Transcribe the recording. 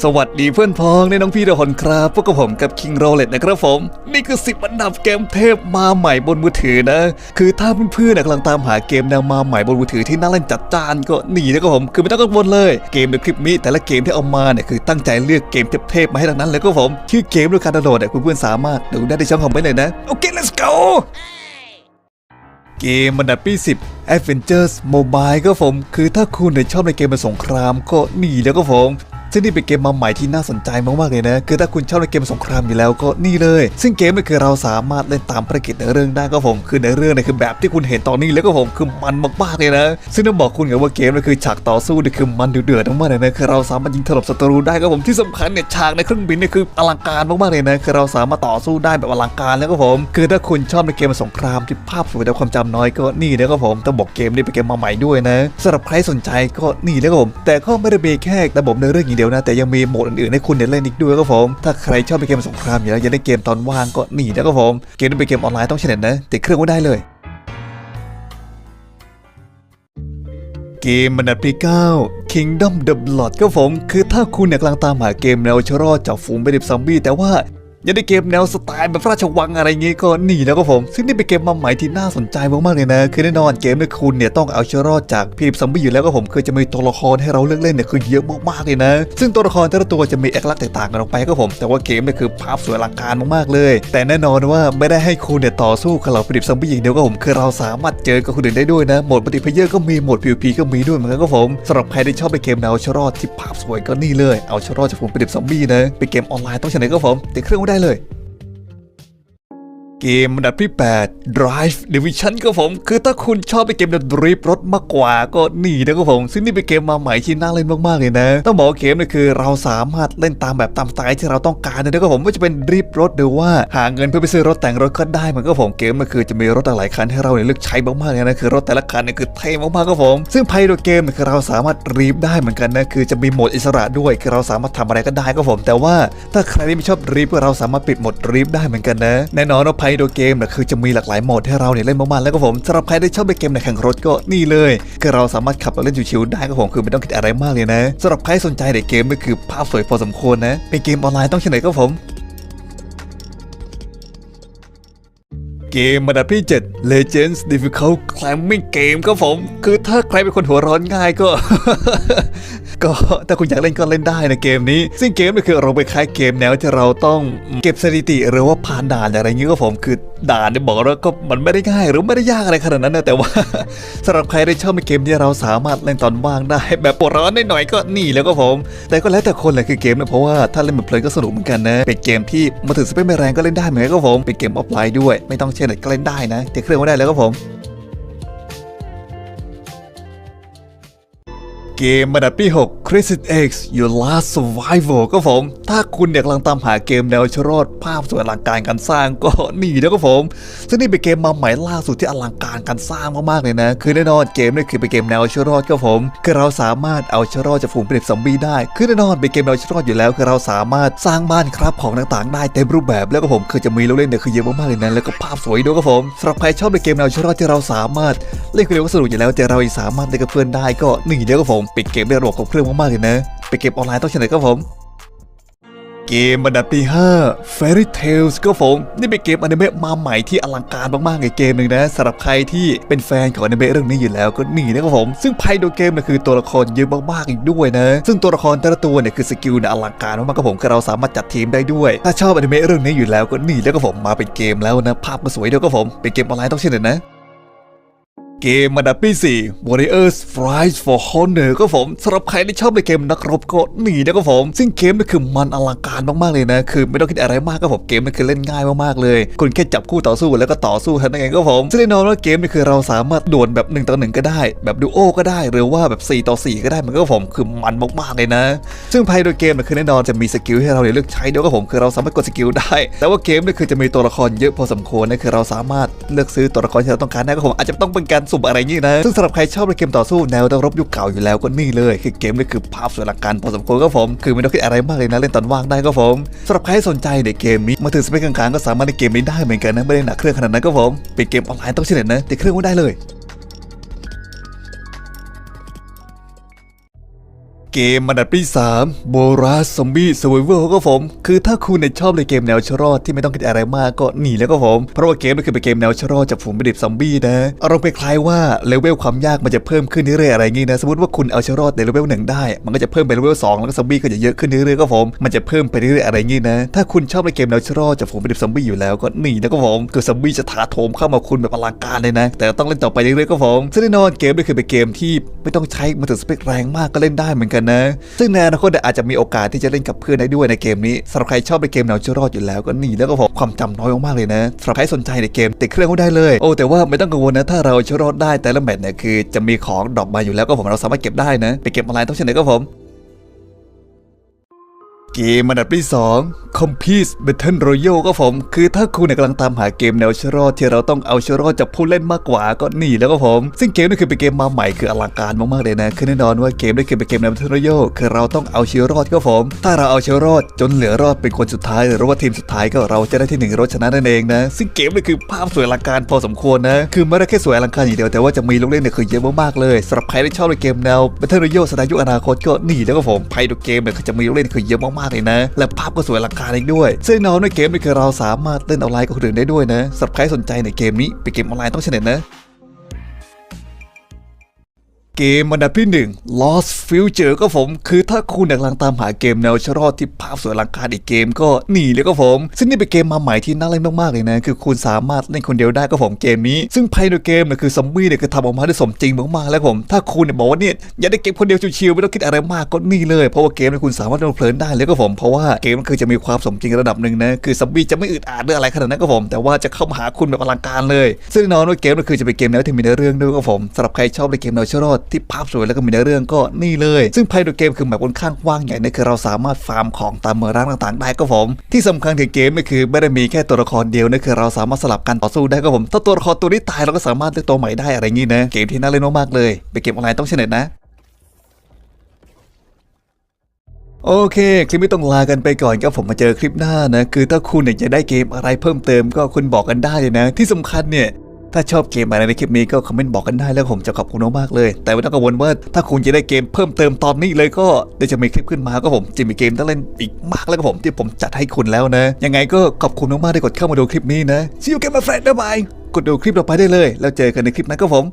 สวัสดีเพื่อนพ้องในน้องพี่ทุกคนครับ พวกกับผมกับ King r o l e t นะครับผม นี่คือ 10 อันดับเกมเทพมาใหม่บนมือถือนะ คือถ้าเพื่อนๆกำลังตามหาเกมแนวมาใหม่บนมือถือที่น่าเล่นจัดจ้านก็หนีนะครับผม คือไม่ต้องกังวลเลย เกมในคลิปนี้แต่ละเกมที่เอามาเนี่ยคือตั้งใจเลือกเกมเทพๆมาให้ทั้งนั้นเลยก็ผม ชื่อเกมด้วยการดาวน์โหลดเนี่ยเพื่อนๆสามารถดูได้ในช่องคอมเมนต์เลยนะ โอเค let's go เกมอันดับที่10 Adventures Mobile ก็ผม คือถ้าคุณเนี่ยชอบในเกมเป็นสงครามก็หนีแล้วก็ผม ซึ่งนี่เป็นเกมมาใหม่ที่น่าสนใจมากๆเลยนะ คือถ้าคุณชอบในเกมสงครามอยู่แล้วก็นี่เลย ซึ่งเกมนี่คือเราสามารถเล่นตามภารกิจในเรื่องได้ก็ผม คือในเรื่องนี่คือแบบที่คุณเห็นตอนนี้แล้วก็ผมคือมันมากๆเลยนะ ซึ่งต้องบอกคุณกันว่าเกมนี่คือฉากต่อสู้นี่คือมันเดือดๆมากๆเลยนะคือเราสามารถยิงถล่มศัตรูได้ก็ผมที่สำคัญเนี่ยฉากในเครื่องบินนี่คืออลังการมากๆเลยนะคือเราสามารถต่อสู้ได้แบบอลังการแล้วก็ผม คือถ้าคุณชอบในเกมสงครามที่ภาพสวยแต่ความจำน้อยก็นี่แล้วก็ผมต้องบอกเกมนี้เป็นเกมมาใหม่ด้วยนะสำหรับใครสนใจก็นี่แล้วผมแต่ก็ไม่ได้มีแค่ระบบในเรื่องอย่างเดียวียวนะ แต่ยังมีโหมดอื่นๆให้คุณเนี่ยเล่นอีกด้วยครับผม ถ้าใครชอบในเกมสงครามอยู่แล้วอยาเล่นเกมตอนว่างก็หนีนะครับผม เกมนี้เป็นเกมออนไลน์ต้องเช้เน็ตนะติดเครื่องไว้ได้เลยเกมมันดับที่ 9 Kingdom the Blood ครับผม คือถ้าคุณเนี่ยกำลังตามหาเกมแนวชะรอดจากฝูงไปดิบซอมบี้แต่ว่า ยังได้เกมแนวสไตล์แบบราชวังอะไรเงี้ก็หนีแล้วก็ผม ซึ่งนี่เป็นเกมมาใหม่ที่น่าสนใจมากๆเลยนะ คือแน่นอนเกมเนี่ยคุณเนี่ยต้องเอาชะรอดจากพีบซอมบี้อยู่แล้วก็ผมคือจะมีตัวละครให้เราเลือกเล่นเนี่ยคือเยอะมากๆเลยนะ ซึ่งตัวละครแต่ละตัวจะมีเอกลักษณ์แตกต่างกันออกไปก็ผม แต่ว่าเกมเนี่ยคือภาพสวยอลังการมากๆเลย แต่แน่นอนว่าไม่ได้ให้คุณเนี่ยต่อสู้กับเหล่าพีบซอมบี้อย่างเดียวก็ผมคือเราสามารถเจอกับคนอื่นได้ด้วยนะโหมดปฏิเพเยอร์ก็มีโหมด PVP ก็มีด้วยเหมือนกันก็ผมสำหรับใครที่ชอบไปเกมแนวชะรอดที่ภาพสวยก็นี่เลย เอาชะรอดจากฝูงพีบซอมบี้นะเป็นเกมออนไลน์ต้องใช้ไหนก็ผมติดเครื่องไว้ได้เลย เกมอันดับที่ 8 Drive Division ก็ผม คือถ้าคุณชอบไปเกมแบบดริฟรถมากกว่าก็นี่นะครับผม ซึ่งนี่เป็นเกมมาใหม่ที่น่าเล่นมากๆเลยนะ ต้องบอกว่าเกมนี่คือเราสามารถเล่นตามแบบตามสไตล์ที่เราต้องการเลยนะครับผมไม่ว่าจะเป็นดริฟรถหรือว่าหาเงินเพื่อไปซื้อรถแต่งรถก็ได้มือนก็ผมเกมมันคือจะมีรถหลายคันให้เราเนี่ยเลือกใช้มากๆเลยนะคือรถแต่ละคันเนี่ยคือเท่มากๆครับผม ซึ่งภายในเกมเนี่ยคือเราสามารถดริฟได้เหมือนกันนะคือจะมีโหมดอิสระด้วยคือเราสามารถทำอะไรก็ได้ครับผม แต่ว่าถ้าใครที่ไม่ชอบดริฟเราสามารถปิดโหมดดริฟได้เหมือนกันนะแน่นอนว่าภายในเกมเนี่ยคือจะมีหลากหลายโหมดให้เราเนี่ยเล่นมากๆแล้วก็ผมสำหรับใครที่ชอบเล่นเกมในแข่งรถก็นี่เลยคือเราสามารถขับรถเล่นชิวๆได้ก็ผมคือไม่ต้องคิดอะไรมากเลยนะสำหรับใครสนใจในเกมก็คือภาพสวยพอสมควรนะเป็นเกมออนไลน์ต้องใช่ไหนก็ผม เกมระดับที่ 7 Legends Difficult Climbing Game ครับผม คือถ้าใครเป็นคนหัวร้อนง่ายก็ ก็ถ้าคุณอยากเล่นก็เล่นได้นะเกมนี้ ซึ่งเกมนี่คือเราไปคล้ายเกมแนวที่เราต้องเก็บสถิติหรือว่าผ่านด่านอะไรอย่างนี้ก็ผมคือ ด่านเนี่ยบอกแล้วก็มันไม่ได้ง่ายหรือไม่ได้ยากอะไรขนาดนั้นนะแต่ว่าสำหรับใครที่ชอบในเกมที่เราสามารถเล่นตอนว่างได้ แบบปวดร้อนหน่อยๆก็นี่แล้วก็ผม แต่ก็แล้วแต่คนแหละคือเกมนะเพราะว่าถ้าเล่นแบบเพลินก็สนุกเหมือนกันนะเป็นเกมที่มาถึงสเปคไม่แรงก็เล่นได้เหมือนกันก็ผมเป็นเกมออฟไลน์ด้วย ไม่ต้องเช่นไหนก็เล่นได้นะติดเครื่องก็ได้แล้วก็ผม เกมอันดับที่ 6 Crisis X Your Last Survival ก็ผม ถ้าคุณเนี่ยกำลังตามหาเกมแนวชรอดภาพสวยอลังการการสร้างก็นี่แล้วก็ผม ซึ่งนี่เป็นเกมมาใหม่ล่าสุดที่อลังการการสร้างมากๆเลยนะ คือแน่นอนเกมนี่คือเป็นเกมแนวชรอดก็ผม คือเราสามารถเอาชรอดจากฝูงผลิตซอมบี้ได้ คือแน่นอนเป็นเกมแนวชรอดอยู่แล้ว คือเราสามารถสร้างบ้านครับของต่างๆ ได้เต็มรูปแบบแล้วก็ผมคือจะมีลูกเล่นเนี่ยคือเยอะมากๆเลยนะแล้วก็ภาพสวยด้วยก็ผมสำหรับใครชอบในเกมแนวชรอดที่เราสามารถเล่นคนเดียวก็สนุกอยู่แล้วแต่เราสามารถเล่นกับเพื่อนได้ก็หนึ่งเดียวก็ผมปิดเกมได้ระบบของเครื่องมากๆเลยนะไปเกมออนไลน์ต้องเช่นไหนก็ผม เกมอันดับที่5 Fairy Tales ก็ผม นี่เป็นเกมอนิเมะมาใหม่ที่อลังการมากๆในเกมหนึ่งนะสำหรับใครที่เป็นแฟนของอนิเมะเรื่องนี้อยู่แล้วก็นี่นะครับผม ซึ่งภายในเกมเนี่ยคือตัวละครเยอะมากๆอีกด้วยนะ ซึ่งตัวละครแต่ละตัวเนี่ยคือสกิลเนี่ยอลังการมากๆก็ผมคือเราสามารถจัดทีมได้ด้วย ถ้าชอบอนิเมะเรื่องนี้อยู่แล้วก็นี่แล้วก็ผมมาเป็นเกมแล้วนะภาพก็สวยด้วยก็ผมเป็นเกมออนไลน์ต้องเช่นนั้นนะ เกมอันดับที่ Warriors Fight for Honor ก็ผมสำหรับใครที่ชอบในเกมนักรบก็หนีนะก็ผม ซึ่งเกมนี่คือมันอลังการมากๆเลยนะ คือไม่ต้องคิดอะไรมากก็ผม เกมนี่คือเล่นง่ายมากๆเลย คุณแค่จับคู่ต่อสู้แล้วก็ต่อสู้เท่านั้นเองก็ผม ซึ่งแน่นอนว่าเกมนี่คือเราสามารถดวลแบบ1ต่อ1ก็ได้ แบบดูโอก็ได้ หรือว่าแบบ 4 ต่อ 4 ก็ได้มันก็ผมคือมันมากๆเลยนะ ซึ่งภายในเกมนี่คือแน่นอนจะมีสกิลให้เราเลือกใช้เดี๋ยวก็ผมคือเราสามารถกดสกิลได้ แต่ว่าเกมนี่คือจะมีตัวละครเยอะพอสมควรนะคือเราสามารถเลือกซื้อตัวละครที่เราต้องการได้ก็ผมอาจจะต้องเป็นการสุ่มอะไรงนี้นะ ซึ่งสำหรับใครชอบในเกมต่อสู้แนวดรบยุคเก่าอยู่แล้วก็นี่เลย คือเกมนี่คือภาพสวยหลังการพอสมควรครับผม คือไม่ต้องคิดอะไรมากเลยนะเล่นตอนว่างได้ครับผมสำหรับใครสนใจในเกมนี้มาถึงสเปคกลางๆก็สามารถในเกมนี้ได้เหมือนกันนะไม่ได้หนักเครื่องขนาดนั้นครับผมเป็นเกมออนไลน์ต้องเชื่อนะติดเครื่องก็ได้เลย เกมมันดับที่3โบราซอมบี้สว i เวลก็ผม คือถ้าคุณเนี่ยชอบเลยเกมแนวชรอดที่ไม่ต้องคิดอะไรมากก็หนีแล้วก็ผม เพราะว่าเกมนี้คือเป็นเกมแนวชรอดจากฝูงบิดิบซอมบี้นะอารมณ์คล้ายๆว่าเลเวลความยากมันจะเพิ่มขึ้นเรื่อยๆอะไรงี้นะสมมติว่าคุณเอาชรอดในเลเวลหนึ่งได้ มันก็จะเพิ่มไปเลเวลสองแล้วก็ซอมบี้ก็จะเยอะขึ้นเรื่อยๆก็ผมมันจะเพิ่มไปเรื่อยๆอะไรงี้นะถ้าคุณชอบในเกมแนวชรอดจากฝูงบิดิบซอมบี้อยู่แล้วก็หนีแล้วก็ผมคือซอมบี้จะถาโถมเข้ามาคุณแบบอลังการเลยนะ แต่ต้องเล่นต่อไปเรื่อยๆก็ผมซึ่งแน่นอนเกมนี้คือเป็นเกมที่ไม่ต้องใช้มือถือสเปคแรงมากก็เล่นได้เหมือนกันนะ ซึ่งในอนาคตเนี่ยอาจจะมีโอกาสที่จะเล่นกับเพื่อนได้ด้วยในเกมนี้สำหรับใครชอบในเกมแนวจะรอดอยู่แล้วก็หนีแล้วก็ผมความจำน้อยมากๆเลยนะสำหรับใครสนใจในเกมติดเครื่องก็ได้เลยโอ้แต่ว่าไม่ต้องกังวลนะถ้าเราจะรอดได้แต่ละแมตช์เนี่ยคือจะมีของดรอปมาอยู่แล้วก็ผมเราสามารถเก็บได้นะไปเก็บออนไลน์ต้องเช่นเดียวกับผม เกมอันดับที่ 2 Compete Battle Royale ก็ผม คือถ้าคุณเนี่ยกำลังตามหาเกมแนวชรอที่เราต้องเอาชรอจากผู้เล่นมากกว่าก็นี่แล้วก็ผม ซึ่งเกมนี้คือเป็นเกมมาใหม่คืออลังการมากๆเลยนะ คือแน่นอนว่าเกมนี้คือเป็นเกมแนว Battle Royale คือเราต้องเอาชรอดก็ผม ถ้าเราเอาชรอดจนเหลือรอดเป็นคนสุดท้าย หรือว่าทีมสุดท้ายก็เราจะได้ที่หนึ่งรถชนะนั่นเองนะ ซึ่งเกมนี้คือภาพสวยอลังการพอสมควรนะ คือไม่ได้แค่สวยอลังการอย่างเดียวแต่ว่าจะมีลูกเล่นเนี่ยคือเยอะมากๆเลยสำหรับใครที่ชอบในเกมแนว Battle Royale สไตล์ยุคอนาคตก็นี่แล้วก็ผมภายในเกมเนี่ยคือจะมีลูกเล่นคือเยอะมากๆเลยนะ และภาพก็สวยอลังการอีกด้วย ซึ่งนอนในเกมนี่คือเราสามารถเล่นออนไลน์กับคนอื่นได้ด้วยนะสำหรับใครสนใจในเกมนี้ไปเกมออนไลน์ต้องเฉลยนะ เกมอันดับที่ 1 Lost Future ก็ผม คือถ้าคุณกำลังตามหาเกมแนวชรอดที่ภาพสวยอลังการอีกเกมก็หนีเลยก็ผม ซึ่งนี่เป็นเกมมาใหม่ที่น่าเล่นมากๆเลยนะ คือคุณสามารถเล่นคนเดียวได้ก็ผมเกมนี้ ซึ่งภายในเกมเนี่ยคือซอมบี้เนี่ยคือทำออกมาได้สมจริงมากๆแล้วผม ถ้าคุณเนี่ยบอกว่าเนี่ยอยากได้เกมคนเดียวชิวๆไม่ต้องคิดอะไรมากก็นี่เลย เพราะว่าเกมเนี่ยคุณสามารถเล่นเพลินได้เลยก็ผม เพราะว่าเกมมันคือจะมีความสมจริงระดับหนึ่งนะ คือซอมบี้จะไม่อึดอัดหรืออะไรขนาดนั้นก็ผม แต่ว่าจะเข้ามาหาคุณแบบอลังการเลย ซึ่งแน่นอนว่าเกมก็คือจะเป็นเกมแนวที่มีเนื้อเรื่องด้วยก็ผมสำหรับใครชอบในเกมแนวชรอดที่ภาพสวยแล้วก็มีเนื้อเรื่องก็นี่เลย ซึ่งภายในเกมคือแบบค่อนข้างกว้างใหญ่นะคือเราสามารถฟาร์มของตามเมืองร้างต่างๆ ได้ก็ผม ที่สำคัญคือเกมก็คือไม่ได้มีแค่ตัวละครเดียวนะคือเราสามารถสลับกันต่อสู้ได้ก็ผม ถ้าตัวละครตัวนี้ตายเราก็สามารถเลือกตัวใหม่ได้อะไรงี้นะเกมที่น่าเล่นมากๆเลยไปเกมออนไลน์ต้องเชนเน็ตนะโอเค คลิปนี้ต้องลากันไปก่อนครับผมมาเจอคลิปหน้านะ คือถ้าคุณเนี่ยจะได้เกมอะไรเพิ่มเติมก็คุณบอกกันได้เลยนะ ที่สำคัญเนี่ย ถ้าชอบเกมอะไรในคลิปนี้ก็คอมเมนต์บอกกันได้แล้วผมจะขอบคุณมากๆเลย แต่ไม่ต้องกังวลว่าถ้าคุณจะได้เกมเพิ่มเติมตอนนี้เลยก็เดี๋ยวจะมีคลิปขึ้นมาก็ผมจะมีเกมต้องเล่นอีกมากแล้วก็ผมที่ผมจัดให้คุณแล้วนะ ยังไงก็ขอบคุณมากๆที่กดเข้ามาดูคลิปนี้นะ See you again my friend บายบายกดดูคลิปต่อไปได้เลย แล้วเจอกันในคลิปหนั้นก็ผม